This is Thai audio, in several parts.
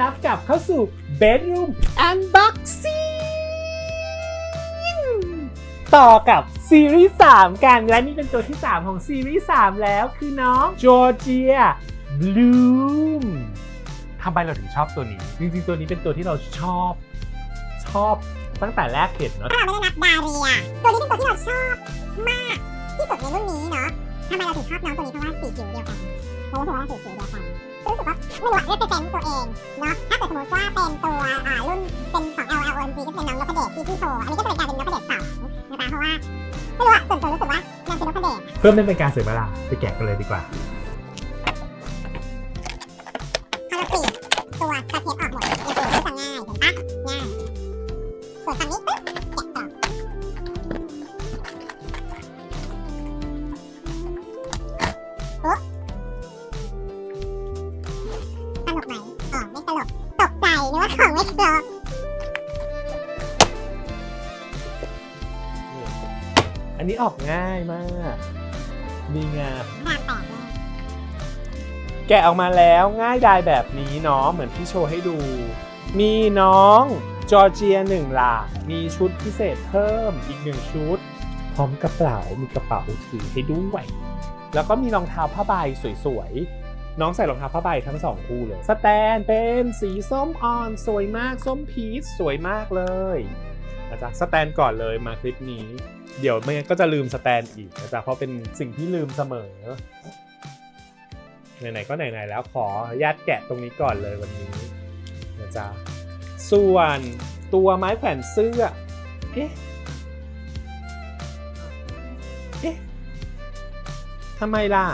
นรับกับเข้าสู่ Bedroom Unboxing ต่อกับซีรีส์3กัน และนี่เป็นตัวที่ 3 ของซีรีส์3 แล้วคือน้องจอร์เจียบลูมทำไมเราถึงชอบตัวนี้ จริงๆ ตัวนี้เป็นตัวที่เราชอบชอบตั้งแต่แรกเห็นเนาะถ้าเราไม่ได้นับดาเรีย ตัวนี้เป็นตัวที่เราชอบมากที่สุดในรุ่นนี้เนาะทำไมเราถึงชอบน้องตัวนี้เพราะว่าสีผิวเดียวกันเรารู้สึกว่าสีผิวเดียวกัน รู้สึกว่าไม่รู้อะเรียกเป็นตัวเองเนาะถ้าเกิดสมมติว่าเป็นตัวอ่ารุ่นเป็นของ L L O N G ก็จะเป็นน้องนพเดชที่ที่โชว์อันนี้ก็จะเป็นกายเป็นนพเดชสองนะคะเพราะว่าไม่รู้อะส่วนตัวรู้สึกว่านางเป็นนพเดชเพื่อไม่เป็นการเสียเวลาไปแกะกันเลยดีกว่าพอเราปิดตัวสเก็ตออกหมดในตัวก็จะง่ายเห็นปะง่ายส่วนฝั่งนี้ปึ๊บ อันนี้ออกง่ายมากดีงามงานแตกเลยแกะออกมาแล้วง่ายดายแบบนี้เนาะเหมือนที่โชว์ให้ดู มีน้องจอร์เจียหนึ่งหลากมีชุดพิเศษเพิ่มอีกหนึ่งชุด พร้อมกระเป๋ามีกระเป๋าถือให้ด้วยแล้วก็มีรองเท้าผ้าใบสวยๆ น้องใส่รองเท้าผ้าใบทั้งสองคู่เลย สแตนเป็นสีส้มอ่อนสวยมาก ส้มพีชสวยมากเลยนะจ๊ะสแตนก่อนเลยมาคลิปนี้ เดี๋ยวไม่งั้นก็จะลืมสแตนอีกนะจ๊ะเพราะเป็นสิ่งที่ลืมเสมอไหนๆก็ไหนๆแล้วขอญาตแกะตรงนี้ก่อนเลยวันนี้นะจ๊ะส่วนตัวไม้แขวนเสื้อเอ๊ะเอ๊ะทำไมล่ะ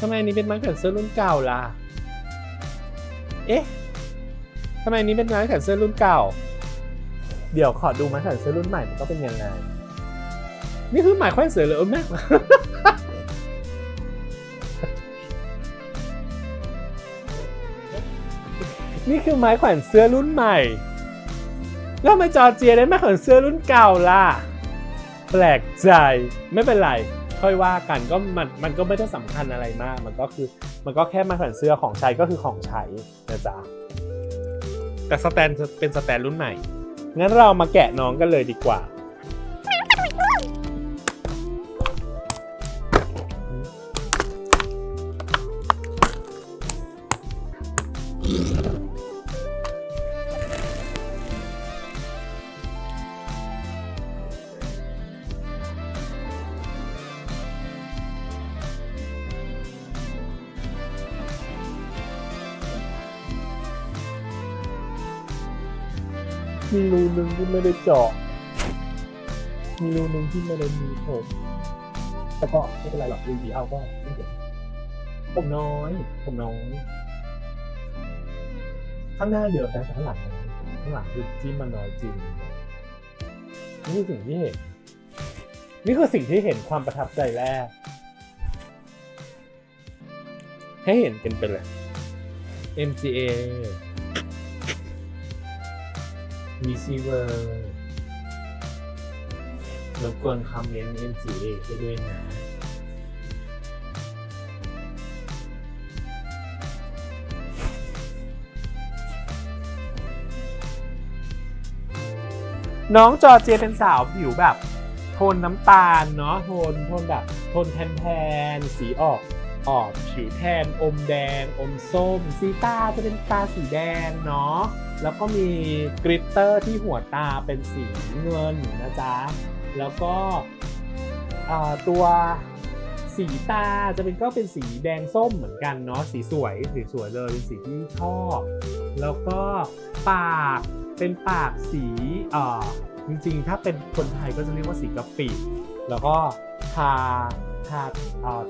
ทำไมนี้เป็นไม้แขวนเสื้อรุ่นเก่าล่ะเอ๊ะทำไมนนี้เป็นไม้แขวนเสื้อรุ่นเก่า เดี๋ยวขอดูไม้แขวนเสื้อรุ่นใหม่มันก็เป็นยังไง นี่คือไม้แขวนเสื้อเลยเออแม่นี่คือไม้แขวนเสื้อรุ่นใหม่ แล้วทำไมจอเจียได้ไม้แขวนเสื้อรุ่นเก่าล่ะ แปลกใจไม่เป็นไร ค่อยว่ากันก็มันมันก็ไม่ได้สำคัญอะไรมาก มันก็คือมันก็แค่ไม้แขวนเสื้อของใช้ก็คือของใช้นะจ๊ะแต่สแตนเป็นสแตนรุ่นใหม่ งั้นเรามาแกะน้องกันเลยดีกว่า รูหนึ่งที่ไม่ได้เจาะมีรูหนึ่งที่ไม่ได้มีผมแต่ก็ไม่เป็นไรหรอกดูดีเอาก็ไม่เห็นผมน้อย ผมน้อย ข้างหน้าเยอะแต่ข้างหลังน้อยข้างหลังคือที่มันน้อยจริงนี่คือสิ่งที่เห็นนี่คือสิ่งที่เห็นความประทับใจแรก ให้เห็นกันไปเลย MGA มีซีเวอร์รบกวนคอมเมนต์ MGA ให้ด้วยนะน้องจอร์เจียเป็นสาวผิวแบบโทนน้ำตาลเนาะโทนโทนแบบโทนแทนแทนๆสีออกออกผิวแทนอมแดง อมส้ม สีตาจะเป็นตาสีแดงเนาะ แล้วก็มีกริตเตอร์ที่หัวตาเป็นสีเงินนะจ๊ะ แล้วก็ตัวสีตาจะเป็นก็เป็นสีแดงส้มเหมือนกันเนาะสีสวยสีสวยเลยเป็นสีที่ชอบ แล้วก็ปากเป็นปากสีเอ่อจริงๆ ถ้าเป็นคนไทยก็จะเรียกว่าสีกะปิแล้วก็ทาทา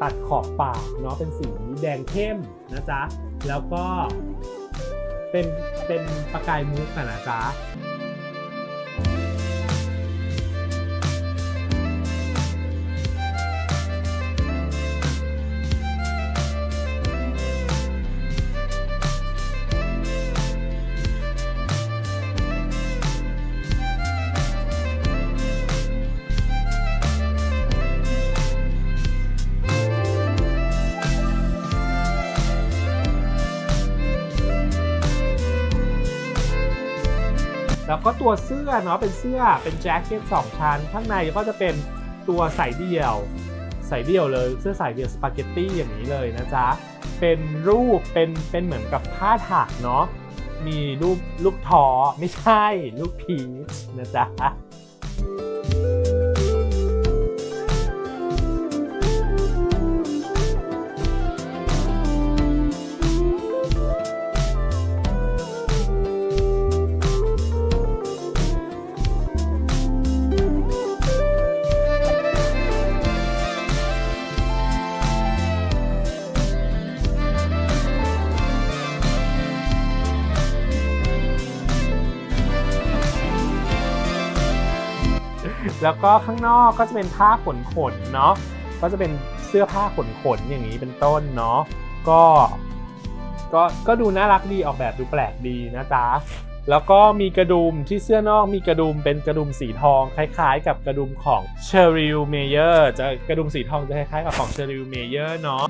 ตัดขอบปากเนาะเป็นสีแดงเข้มนะจ๊ะ แล้วก็ เป็นเป็นประกายมุกอะนะจ๊ะ แล้วก็ตัวเสื้อเนาะเป็นเสื้อเป็นแจ็คเก็ตสองชั้น ข้างในก็จะเป็นตัวใส่เดี่ยวใส่เดี่ยวเลยเสื้อใส่เดี่ยวสปาเกตตี้อย่างนี้เลยนะจ๊ะเป็นรูปเป็นเป็นเหมือนกับผ้าถักเนาะมีรูปลูกทอไม่ใช่ ลูกพีชนะจ๊ะ แล้วก็ข้างนอกก็จะเป็นผ้าขนขนเนาะก็จะเป็นเสื้อผ้าขนขนอย่างนี้เป็นต้นเนาะก็ก็ก็ดูน่ารักดีออกแบบดูแปลกดีนะจ๊ะแล้วก็มีกระดุมที่เสื้อนอกมีกระดุมเป็นกระดุมสีทองคล้ายๆ กับกระดุมของเชอริลเมเยอร์จะกระดุมสีทองจะคล้ายๆกับของเชอริลเมเยอร์เนาะ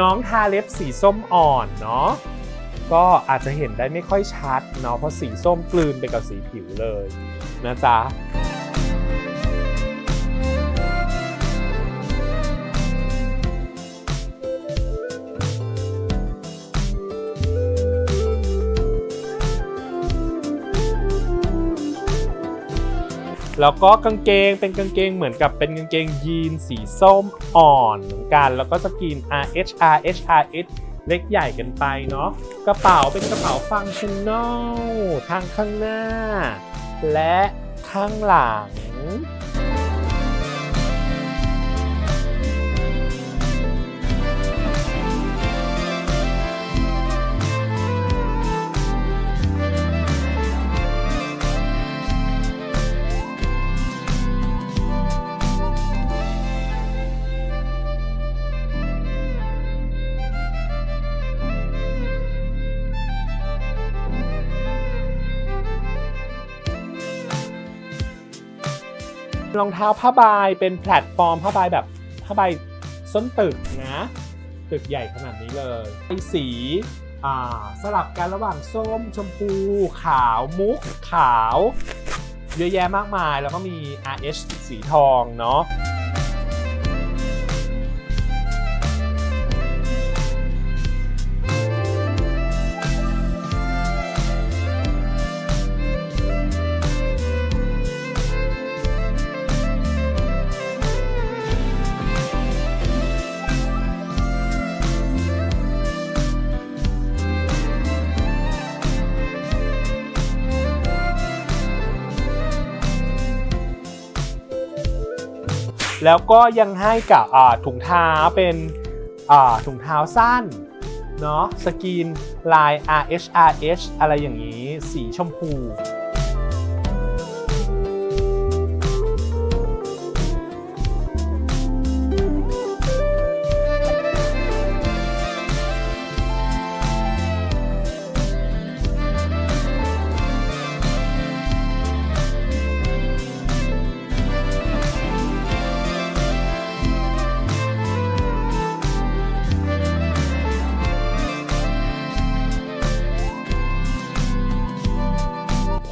น้องทาเล็บสีส้มอ่อนเนาะก็อาจจะเห็นได้ไม่ค่อยชัดเนาะเพราะสีส้มกลืนไปกับสีผิวเลยนะจ๊ะ แล้วก็กางเกงเป็นกางเกงเหมือนกับเป็นกางเกงยีนสีส้มอ่อนเหมือนกัน แล้วก็สกรีน R H R H R S เล็กใหญ่กันไปเนาะกระเป๋าเป็นกระเป๋าฟังชั่นแนลทางข้างหน้า และข้างหลัง รองเท้าผ้าใบเป็นแพลตฟอร์มผ้าใบแบบผ้าใบส้นตึกนะ ตึกใหญ่ขนาดนี้เลยสีสลับกันระหว่างส้มชมพู ขาวมุกขาว เยอะแยะมากมายแล้วก็มี RH สีทองเนาะ แล้วก็ยังให้กับถุงเท้าเป็นถุงเท้าสั้นเนาะสกรีนลาย RHRH อะไรอย่างนี้ สีชมพู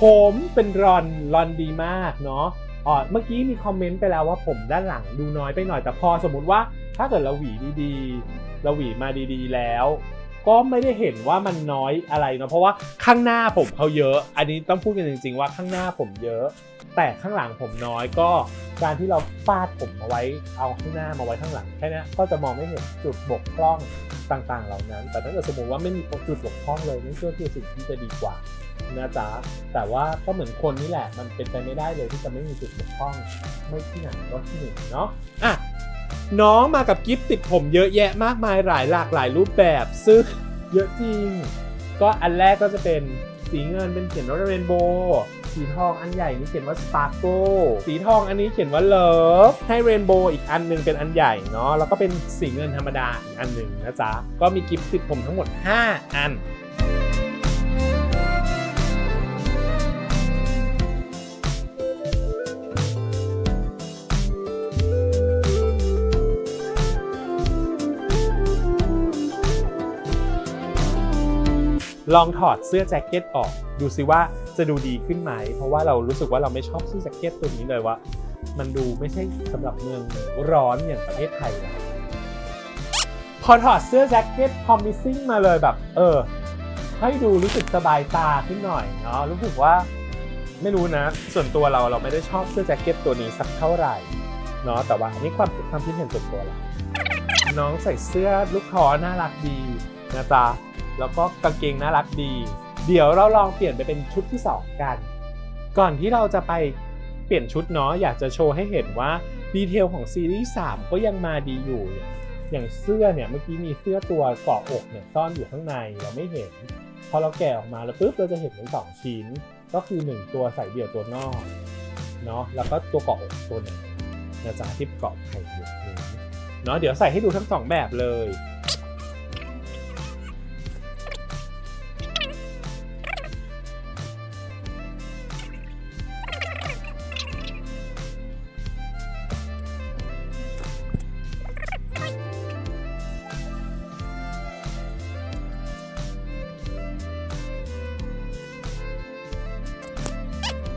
ผมเป็นรอนรอนดีมากเนาะอ๋อเมื่อกี้มีคอมเมนต์ไปแล้วว่าผมด้านหลังดูน้อยไปหน่อยแต่พอสมมติว่าถ้าเกิดเราหวีดีๆเราหวีมาดีๆแล้ว ก็ไม่ได้เห็นว่ามันน้อยอะไรเนาะเพราะว่าข้างหน้าผมเขาเยอะ อันนี้ต้องพูดกันจริง ๆ ว่าข้างหน้าผมเยอะ แต่ข้างหลังผมน้อยก็การที่เราฟาดผมมาไว้เอาข้างหน้ามาไว้ข้างหลังแค่นี้ก็จะมองไม่เห็นจุดบกพร่องต่างๆ เหล่านั้น แต่ถ้าเกิดสมมติว่าไม่มีจุดบกพร่องเลยนั่นก็คือสิ่งที่จะดีกว่า นะจ๊ะแต่ว่าก็เหมือนคนนี่แหละ มันเป็นไปไม่ได้เลยที่จะไม่มีจุดบกพร่องไม่ที่ไหนก็ที่หนึ่งเนาะอะน้องมากับกิฟต์ติดผมเยอะแยะมากมายหลายหลากหลายรูปแบบซึ่งเยอะจริง ก็อันแรกก็จะเป็นสีเงินเป็นเขียนว่าเรนโบว์สีทองอันใหญ่นี่เขียนว่า Sparkle สีทองอันนี้เขียนว่า Love ให้เรนโบว์อีกอันหนึงเป็นอันใหญ่เนาะแล้วก็เป็นสีเงินธรรมดาอีกอันหนึ่งนะจ๊ะก็มีกิฟต์ติดผมทั้งหมด 5 อัน ลองถอดเสื้อแจ็คเก็ตออก ดูซิว่าจะดูดีขึ้นไหม เพราะว่าเรารู้สึกว่าเราไม่ชอบเสื้อแจ็คเก็ตตัวนี้เลยว่า มันดูไม่ใช่สำหรับเมืองร้อนอย่างประเทศไทยนะพอถอดเสื้อแจ็คเก็ตพอมิซิ่งมาเลยแบบ เออ ให้ดูรู้สึกสบายตาขึ้นหน่อยเนาะรู้สึกว่าไม่รู้นะ ส่วนตัวเราเราไม่ได้ชอบเสื้อแจ็คเก็ตตัวนี้สักเท่าไหร่เนาะแต่ว่าอันนี้ความความคิดเห็นส่วนตัวเราน้องใส่เสื้อลูกคอน่ารักดีนะจ๊ะ แล้วก็กางเกงน่ารักดี เดี๋ยวเราลองเปลี่ยนไปเป็นชุดที่ 2 กัน ก่อนที่เราจะไปเปลี่ยนชุดเนาะอยากจะโชว์ให้เห็นว่าดีเทลของซีรีส์3ก็ยังมาดีอยู่ อย่างเสื้อเนี่ยเมื่อกี้มีเสื้อตัวเกาะอกเนี่ยซ่อนอยู่ข้างในเราไม่เห็น พอเราแกะออกมาแล้วปุ๊บเราจะเห็นเป็นสองชิ้น ก็คือ 1 ตัวใส่เดี่ยวตัวนอกเนาะแล้วก็ตัวเกาะอกตัวหนึ่งนะจ๊ะที่เกาะไข่มุกนี้เนาะเดี๋ยวใส่ให้ดูทั้งสองแบบเลย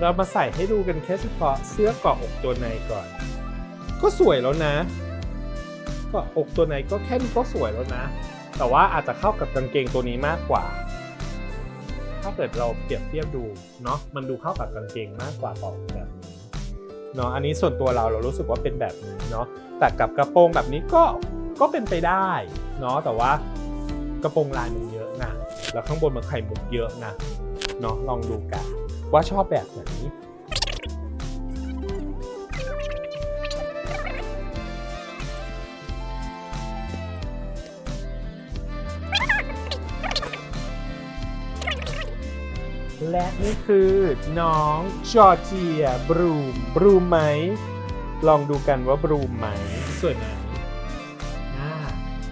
เรามาใส่ให้ดูกันแค่เฉพาะเสื้อเกาะอกตัวในก่อน ก็สวยแล้วนะกาะอกตัวในก็แค่นี้ก็สวยแล้วนะ แต่ว่าอาจจะเข้ากับกางเกงตัวนี้มากกว่า ถ้าเกิดเราเปรียบเทียบดูเนาะมันดูเข้ากับกางเกงมากกว่าเกาะอกแบบนี้เนาะอันนี้ส่วนตัวเราเรารู้สึกว่าเป็นแบบนี้เนาะแต่กับกระโปรงแบบนี้ก็ก็เป็นไปได้เนาะแต่ว่ากระโปรงลายมันเยอะนะแล้วข้างบนมันไข่มุกเยอะนะเนาะลองดูกัน ว่าชอบแบบไหนและนี่คือน้องจอร์เจียบรูมบรูมไหม ลองดูกันว่าบรูมไหมสวยไหม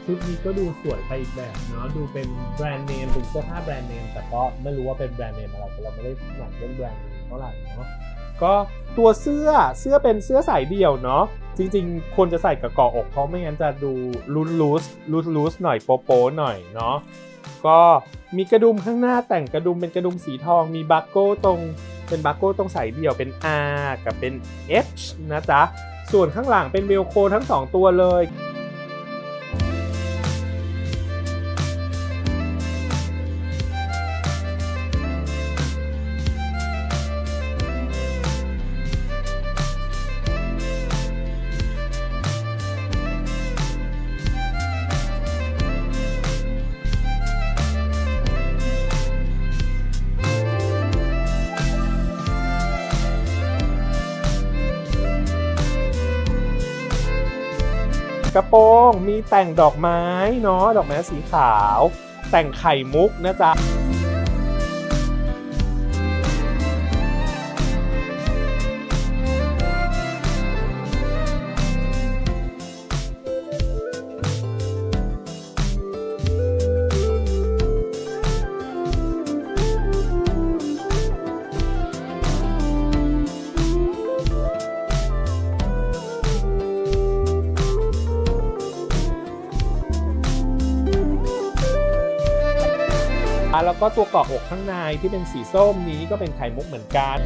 ชุดนี้ก็ดูสวยไปอีกแบบเนาะดูเป็นแบรนด์เนมเป็นเสื้อผ้าแบรนด์เนมแต่ก็ไม่รู้ว่าเป็นแบรนด์เนมอะไรเราะเราไม่ได้หนักเรื่องแบรนด์เนมเท่าไหร่เนาะก็ตัวเสื้อเสื้อเป็นเสื้อสายเดี่ยวเนาะจริงๆ ควรจะใส่กับเกาะอกเพราะไม่งั้นจะดูลูสลูสลูสลูสหน่อยโป๊โปหน่อยเนาะก็มีกระดุมข้างหน้าแต่งกระดุมเป็นกระดุมสีทองมีบักโก้ตรงเป็นบักโก้ตรงสายเดี่ยวเป็น R กับเป็น H นะจ๊ะส่วนข้างหลังเป็นเวลโคทั้ง 2 ตัวเลย กระโปรงมีแต่งดอกไม้เนาะดอกไม้สีขาว แต่งไข่มุกนะจ๊ะ แล้วก็ตัวเกาะอกข้างในที่เป็นสีส้มนี้ก็เป็นไข่มุกเหมือนกัน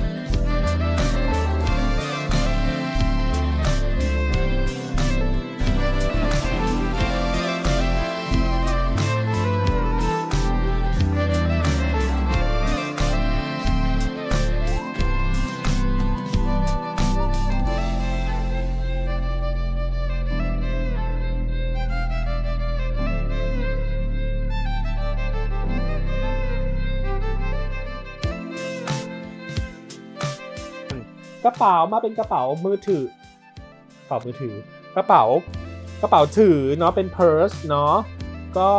กระเป๋ามาเป็นกระเป๋ามือถือกระเป๋ามือถือ กระเป๋ากระเป๋าถือเนาะเป็น purse เนาะก็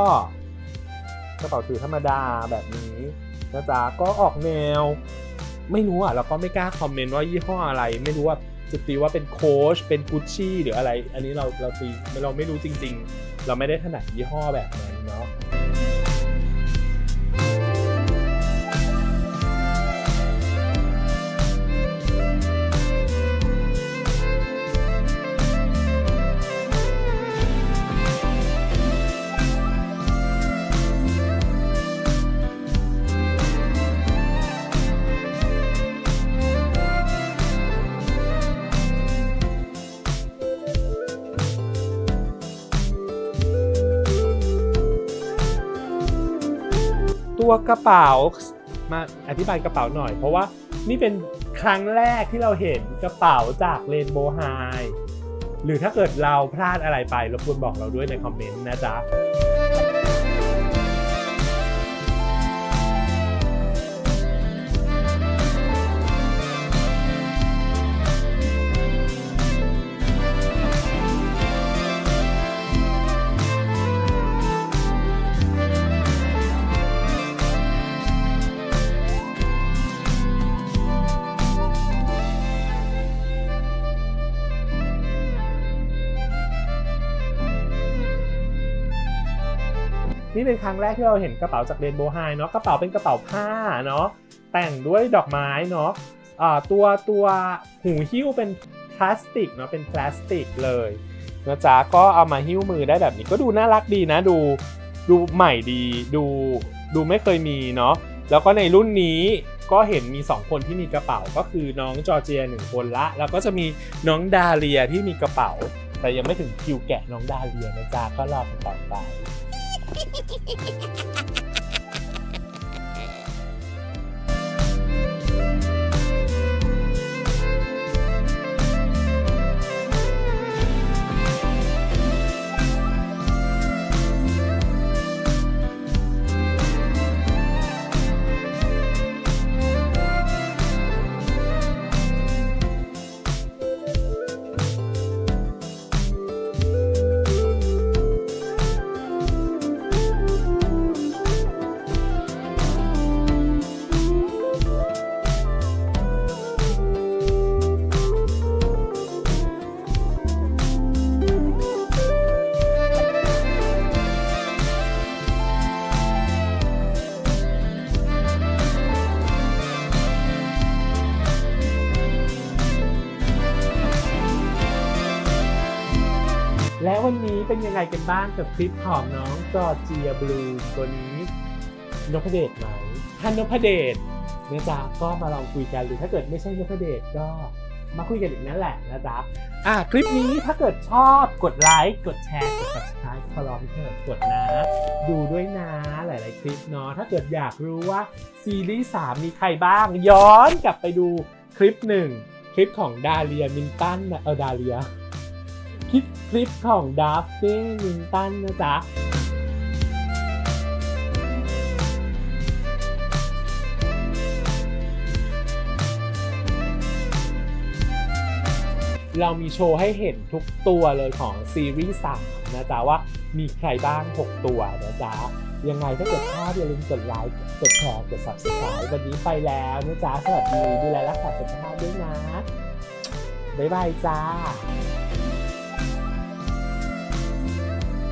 กระเป๋าถือธรรมดาแบบนี้นะจ๊ะก็ออกแนว ไม่รู้อะเราก็ไม่กล้าคอมเมนต์ว่ายี่ห้ออะไร ไม่รู้ว่าจะตีว่าเป็นโค้ชเป็นกุชชี่หรืออะไร อันนี้เราเราตีเราไม่รู้จริง ๆ เราไม่ได้ถนัดยี่ห้อแบบนั้นเนาะ ตัวกระเป๋ามาอธิบายกระเป๋าหน่อย เพราะว่านี่เป็นครั้งแรกที่เราเห็นกระเป๋าจากเรนโบว์ไฮหรือถ้าเกิดเราพลาดอะไรไปรบกวนบอกเราด้วยในคอมเมนต์นะจ๊ะ นี่เป็นครั้งแรกที่เราเห็นกระเป๋าจากเรนโบว์ไฮเนาะกระเป๋าเป็นกระเป๋าผ้าเนาะแต่งด้วยดอกไม้เนาะตัวตัวหูหิ้วเป็นพลาสติกเนาะเป็นพลาสติกเลยนะจ๊ะก็เอามาหิ้วมือได้แบบนี้ก็ดูน่ารักดีนะดูดูใหม่ดีดูดูไม่เคยมีเนาะแล้วก็ในรุ่นนี้ก็เห็นมี 2 คนที่มีกระเป๋าก็คือน้องจอร์เจียหนึ่งคนละ แล้วก็จะมีน้องดาเลียที่มีกระเป๋า แต่ยังไม่ถึงคิวแกะน้องดาเลียนะจ๊ะก็รอกันต่อไป Thank you. นี้เป็นยังไงกันบ้างกับคลิปของน้องจอร์เจียบลูตัวนี้นพเดชไหมถ้านพเดชนะจ๊ะก็มาลองคุยกันหรือถ้าเกิดไม่ใช่นพเดชก็มาคุยกันอีกนั่นแหละนะจ๊ะอะคลิปนี้ถ้าเกิดชอบกดไลค์กดแชร์กด subscribe ขอร้องเถอะกดนะ ดูด้วยนะหลาย ๆ คลิปเนาะถ้าเกิดอยากรู้ว่าซีรีส์3มีใครบ้าง ย้อนกลับไปดูคลิปหนึ่งคลิปของดาเลียมินตันเออดาเลีย คลิปคลิปของดัฟฟี่มินตันนะจ๊ะเรามีโชว์ให้เห็นทุกตัวเลยของซีรีส์3นะจ๊ะว่ามีใครบ้าง 6 ตัวนะจ๊ะ ยังไงถ้าเกิดชอบอย่าลืมกดไลค์กดแชร์กด subscribe วันนี้ไปแล้วนะจ๊ะ สวัสดีดูแลรักษาสุขภาพด้วยนะ บ๊ายบายจ้า